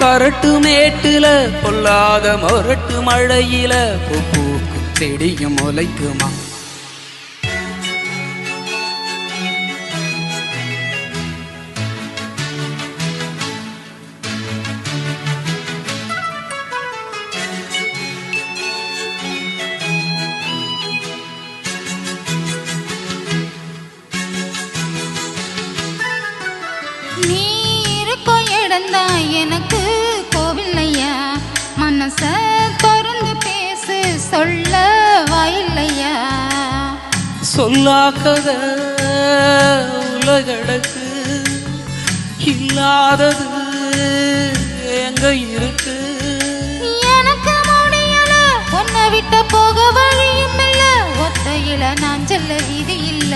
கரட்டு மேட்டுல பொல்லாத மொரட்டு மழையில பூ பூக்கும் செடியும் முளைக்குமா? நீ இருக்கும் எனக்கு மனச திறந்து பேசு சொல்ல வாயில்லையா? சொல்லாக்கத உலகடக்கு இல்லாதது எங்க இருக்கு? எனக்கு முடியல உன்னை விட்ட போக வழியும் இல்ல ஒத்தையில நான் செல்ல வீதி